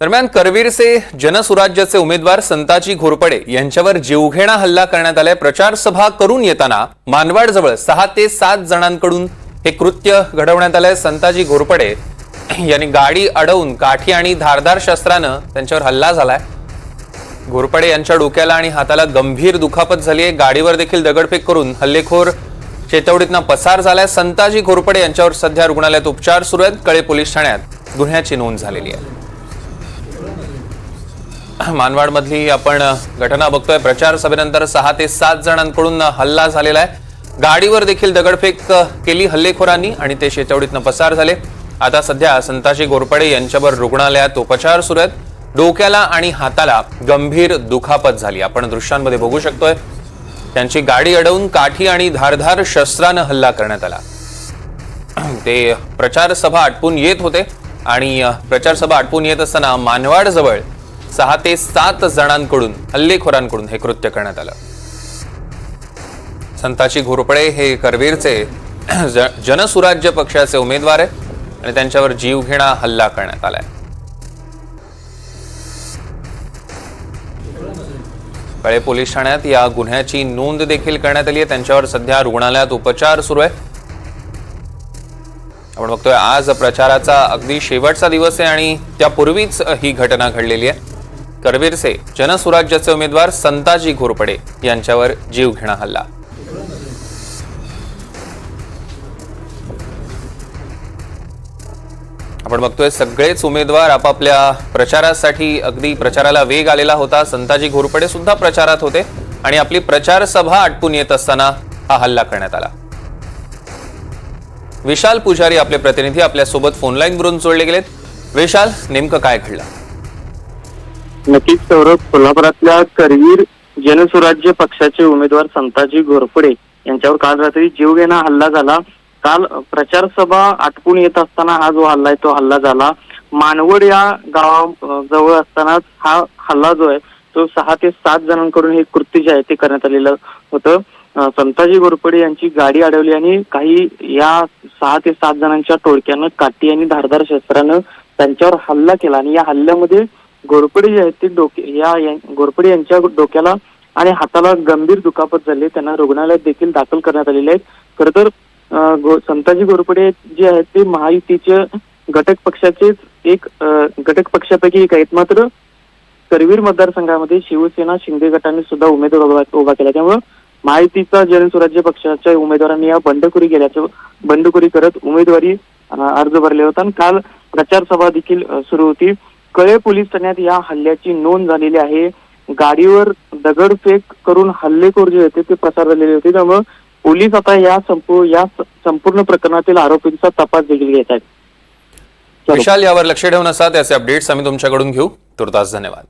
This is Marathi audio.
दरम्यान करवीरचे जनसुराज्याचे उमेदवार संताजी घोरपडे यांच्यावर जीवघेणा हल्ला करण्यात आलाय. प्रचार सभा करून येताना मानवाडजवळ सहा ते सात जणांकडून हे कृत्य घडवण्यात आलंय. संताजी घोरपडे यांनी गाडी अडवून काठी आणि धारदार शस्त्रानं त्यांच्यावर हल्ला झालाय. घोरपडे यांच्या डोक्याला आणि हाताला गंभीर दुखापत झाली आहे. गाडीवर देखील दगडफेक करून हल्लेखोर चेतवडीतनं पसार झालाय. संताजी घोरपडे यांच्यावर सध्या रुग्णालयात उपचार सुरू आहेत. कळे पोलीस ठाण्यात गुन्ह्याची नोंद झालेली आहे. मानवाडमधली आपण घटना बघतोय. प्रचार सभेनंतर सहा ते सात जणांकडून हल्ला झालेला आहे. गाडीवर देखील दगडफेक केली हल्लेखोरांनी आणि ते शेतवडीतनं पसार झाले. आता सध्या संताजी घोरपडे यांच्यावर रुग्णालयात उपचार सुरू आहेत. डोक्याला आणि हाताला गंभीर दुखापत झाली. आपण दृश्यांमध्ये बघू शकतोय. त्यांची गाडी अडवून काठी आणि धारधार शस्त्रानं हल्ला करण्यात आला. ते प्रचार सभा आटपून येत होते. आणि प्रचारसभा प्रचार सभा आटपून येत असताना मानवाड जवळ सहा ते सात जणांकडून हल्लेखोरांकडून हे कृत्य करण्यात आलं. संताची घोरपडे हे करवीरचे जनसुराज्य पक्षाचे उमेदवार आहे आणि त्यांच्यावर जीवघेणा हल्ला करण्यात आलाय. कळे पोलीस ठाण्यात या गुन्ह्याची नोंद देखील करण्यात आली आहे. त्यांच्यावर सध्या रुग्णालयात उपचार सुरू आहे आपण बघतोय आज प्रचाराचा अगदी शेवटचा दिवस आहे आणि त्यापूर्वीच ही घटना घडलेली आहे. करवीरचे जनसुराज्याचे उमेदवार संताजी घोरपडे यांच्यावर जीवघेणा हल्ला. आपण बघतोय सगळेच उमेदवार आपापल्या प्रचारासाठी अगदी प्रचाराला वेग आलेला होता. संताजी घोरपडे सुद्धा प्रचारात होते आणि आपली प्रचार सभा आटपून येत असताना हा हल्ला करण्यात आला. विशाल पुजारी आपले प्रतिनिधी आपल्यासोबत फोनलाईन वरून जोडले गेलेत. विशाल नेमकं काय घडलं? नक्कीच सौरभ. कोल्हापुरातल्या करवीर जनसुराज्य पक्षाचे उमेदवार संताजी घोरपडे यांच्यावर काल रात्री जीवघेणा हल्ला झाला. काल प्रचार सभा आटपून येत असताना हा जो हल्ला आहे तो हल्ला झाला. मानवड या गावाजवळ असतानाच हा हल्ला जो आहे तो सहा ते सात जणांकडून हे कृत्य जे आहे ते करण्यात आलेलं होतं. संताजी घोरपडे यांची गाडी अडवली आणि काही या सहा ते सात जणांच्या टोळक्यानं काठी आणि धारदार शस्त्रानं त्यांच्यावर हल्ला केला. आणि या हल्ल्यामध्ये घोरपडे जे आहेत ते डोके या घोरपडे यांच्या डोक्याला आणि हाताला गंभीर दुखापत झाली. त्यांना रुग्णालयात देखील दाखल करण्यात आलेले आहेत. खर तर संताजी घोरपडे जे आहेत ते महायुतीचे घटक पक्षाचेच एक घटक पक्षापैकी एक आहेत. मात्र करवीर मतदारसंघामध्ये शिवसेना शिंदे गटाने सुद्धा उमेदवार उभा केला. त्यामुळे महायुतीचा जनस्वराज्य पक्षाच्या उमेदवारांनी या बंडखोरी केल्याचं बंडखोरी करत उमेदवारी अर्ज भरले होता. आणि काल प्रचार सभा देखील सुरू होती. कळे पोलीस ठाण्यात या हल्ल्याची नोंद झालेली आहे. गाडीवर दगडफेक करून हल्लेखोर जे होते ते प्रसार झालेले होते. त्यामुळे पोलीस आता या संपूर्ण या संपूर्ण प्रकरणातील आरोपींचा तपास देखील घेत आहेत. विशाल यावर लक्ष ठेवून असा त्याचे अपडेट्स आम्ही तुमच्याकडून घेऊ. तुर्तास धन्यवाद.